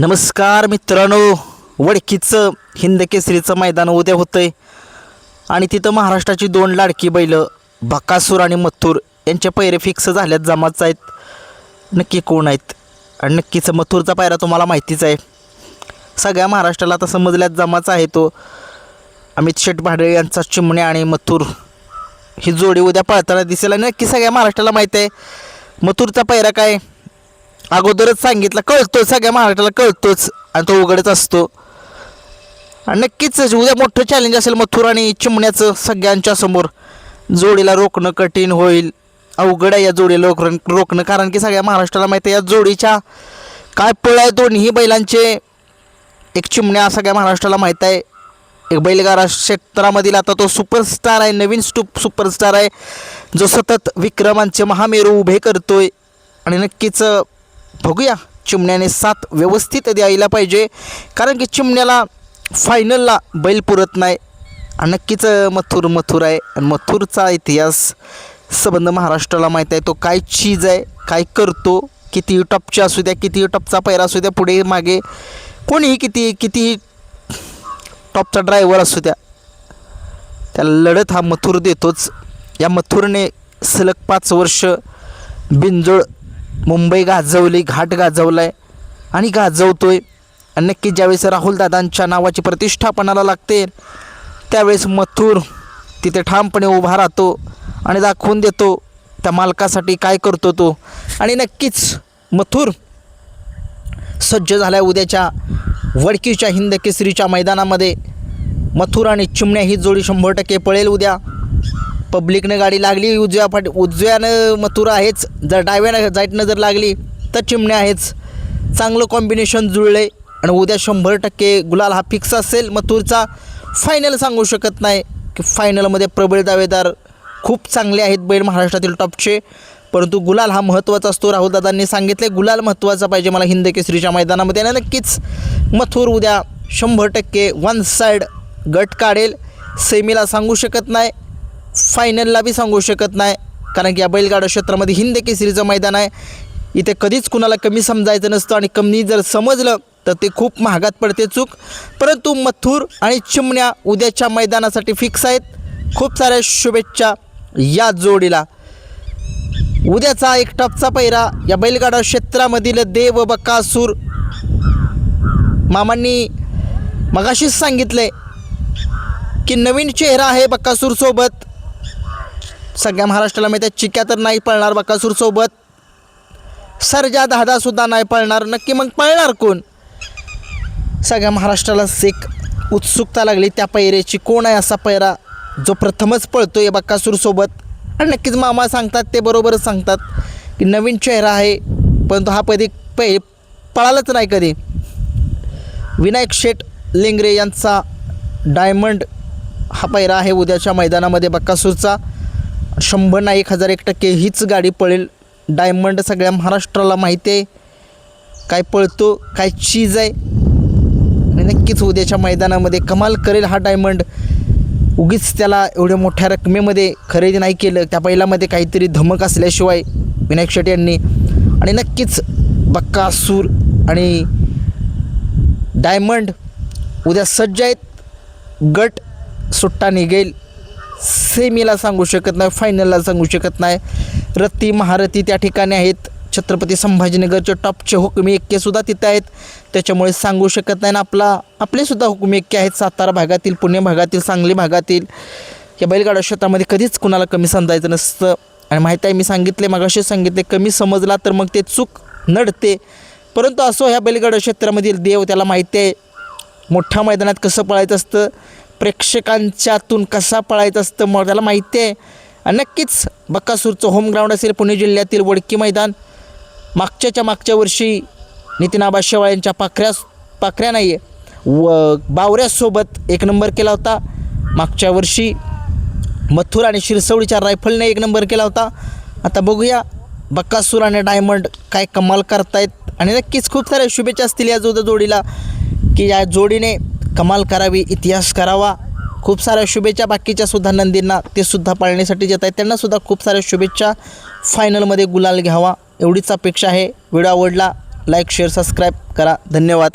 नमस्कार मित्रांनो वडकीचं हिंद केसरीचं मैदान उद्या होतं आहे आणि तिथं महाराष्ट्राची दोन लाडकी बैलं बकासूर आणि मथुर यांचे पैरे फिक्स झाल्यात जमाच आहेत. नक्की कोण आहेत? आणि नक्कीच मथुरचा पायरा तुम्हाला माहितीच आहे. सगळ्या महाराष्ट्राला आता समजल्यात जमाचा आहे तो. अमित शेठ भाडे यांचा चिमणे आणि मथुर. ही जोडी उद्या पळताना दिसेल. आणि नक्की सगळ्या महाराष्ट्राला माहीत आहे. मथुरचा पायरा काय? अगोदरच सांगितलं कळतो सगळ्या महाराष्ट्राला कळतोच आणि तो उघडच असतो. आणि नक्कीच उद्या मोठं चॅलेंज असेल मथुर आणि चिमण्याचं सगळ्यांच्या समोर. जोडीला रोखणं कठीण होईल. अवघड आहे या जोडीला रोखण रोखणं कारण की सगळ्या महाराष्ट्राला माहिती आहे या जोडीच्या काय पळ आहे दोन्ही बैलांचे. एक चिमण्या सगळ्या महाराष्ट्राला माहीत आहे. एक बैलगारा क्षेत्रामधील आता तो सुपरस्टार आहे नवीन स्टूप सुपरस्टार आहे. जो सतत विक्रमांचे महामेरू उभे करतोय. आणि नक्कीच बघूया चिमण्याने साथ व्यवस्थित द्यायला पाहिजे. कारण की चिमण्याला फायनलला बैल पुरत नाही. आणि नक्कीच मथुर मथुर आहे. आणि मथुरचा इतिहास संबंध महाराष्ट्राला माहीत आहे. तो काय चीज आहे काय करतो किती टॉपची असू द्या किती टपचा पैरा असू द्या पुढे मागे कोणीही किती कितीही टॉपचा ड्रायव्हर असू द्या त्याला लढत हा मथुर देतोच. या मथुरने सलग पाच वर्ष बिंजोळ मुंबई गाजवली घाट गाजवला आहे आणि गाजवतोय. आणि नक्की ज्यावेळेस राहुलदादांच्या नावाची प्रतिष्ठापणाला लागते त्यावेळेस मथुर तिथे ठामपणे उभा राहतो आणि दाखवून देतो त्या मालकासाठी काय करतो तो. आणि नक्कीच मथुर सज्ज झाल्या उद्याच्या वडकीच्या हिंद केसरीच्या मैदानामध्ये. मथुर आणि चिमण्या ही जोडी शंभर टक्के पळेल उद्या. पब्लिकनं गाडी लागली. उजव्या फाट उजव्यानं मथुर आहेच. जर डाव्यानं जाईटनं जर लागली तर चिमण्या आहेच. चांगलं कॉम्बिनेशन जुळलं आहे आणि उद्या शंभर टक्के गुलाल हा फिक्स असेल. मथुरचा फायनल सांगू शकत नाही. की फायनलमध्ये प्रबळ दावेदार खूप चांगले आहेत बैल महाराष्ट्रातील टॉपचे परंतु गुलाल हा महत्त्वाचा असतो. राहुलदादांनी सांगितले गुलाल महत्त्वाचा पाहिजे मला हिंद केसरीच्या मैदानामध्ये. आणि नक्कीच मथुर उद्या शंभर टक्के वन साईड गट काढेल. सेमीला सांगू शकत नाही. फायनलला बी सांगू शकत नाही. कारण की या बैलगाडा क्षेत्रामध्ये हिंद केसरीचं मैदान आहे. इथे कधीच कुणाला कमी समजायचं नसतं आणि कमी जर समजलं तर ते खूप महागात पडते चूक. परंतु मथुर आणि चिमण्या उद्याच्या मैदानासाठी फिक्स आहेत. खूप साऱ्या शुभेच्छा या जोडीला. उद्याचा एक टपचा पैरा या बैलगाडा क्षेत्रामधील देव बकासूर मामांनी मगाशीच सांगितले की नवीन चेहरा आहे बक्कासूरसोबत सगळ्या महाराष्ट्राला माहिती आहे चिक्या तर नाही पळणार बकासूरसोबत सरजा दहादासुद्धा नाही पळणार नक्की मग पळणार कोण? सगळ्या महाराष्ट्रालाच एक उत्सुकता लागली त्या पैरेची कोण आहे असा पैरा जो प्रथमच पळतोय आहे बक्कासूरसोबत आणि नक्कीच मामा सांगतात ते बरोबरच सांगतात की नवीन चेहरा आहे परंतु हा कधी पै पळालाच नाही कधी. विनायक शेठ लेंगरे यांचा डायमंड हा पैरा आहे उद्याच्या मैदानामध्ये बक्कासूरचा शंभर ना एक हजार एक टक्के हीच गाडी पळेल. डायमंड सगळ्या महाराष्ट्राला माहिती आहे. काय पळतो काय चीज आहे. आणि नक्कीच उद्याच्या मैदानामध्ये कमाल करेल हा डायमंड. उगीच त्याला एवढ्या मोठ्या रकमेमध्ये खरेदी नाही केलं. त्या बैलामध्ये काहीतरी धमक असल्याशिवाय विनायक शेट्टी यांनी. आणि नक्कीच बक्कासूर आणि डायमंड उद्या सज्ज आहेत. गट सुट्टा निघेल. सेमीला सांगू शकत नाही फायनलला सांगू शकत नाही. रत्ती महारथी त्या ठिकाणी आहेत. छत्रपती संभाजीनगरचे टॉपचे हुकमी एक्केसुद्धा तिथे आहेत. त्याच्यामुळे सांगू शकत नाही आणि आपला आपलेसुद्धा हुकमी एक्के आहेत. सातारा भागातील पुणे भागातील सांगली भागातील. या बैलगाडा क्षेत्रामध्ये कधीच कुणाला कमी समजायचं नसतं. आणि माहीत आहे मी सांगितले मगाशी सांगितले कमी समजला तर मग ते चूक नडते. परंतु असो ह्या बैलगाडा क्षेत्रामधील देव त्याला माहिती आहे. मोठ्या मैदानात कसं पळायचं असतं? प्रेक्षकांच्यातून कसा पळायचं असतं मग त्याला माहिती आहे. आणि नक्कीच बक्कासूरचं होम ग्राउंड असेल पुणे जिल्ह्यातील वडकी मैदान. मागच्याच्या मागच्या वर्षी नितीन आबा शेवाळ यांच्या पाखऱ्या पाखऱ्या नाही आहे व बावऱ्यासोबत एक नंबर केला होता. मागच्या वर्षी मथुर आणि शिरसवडीच्या रायफलने एक नंबर केला होता. आता बघूया बक्कासूर आणि डायमंड काय कमाल करतायत. आणि नक्कीच खूप साऱ्या शुभेच्छा असतील या जो जोडीला की या जोडीने कमाल करावी इतिहास करावा. खूप साऱ्या शुभेच्छा बाकीच्या सुद्धा नंदींना. ते सुद्धा पाळण्यासाठी येत आहेत. त्यांना सुद्धा खूप साऱ्या शुभेच्छा. फायनलमध्ये गुलाल घ्यावा. एवढीच अपेक्षा आहे. व्हिडिओ आवडला लाईक शेअर सबस्क्राईब करा. धन्यवाद.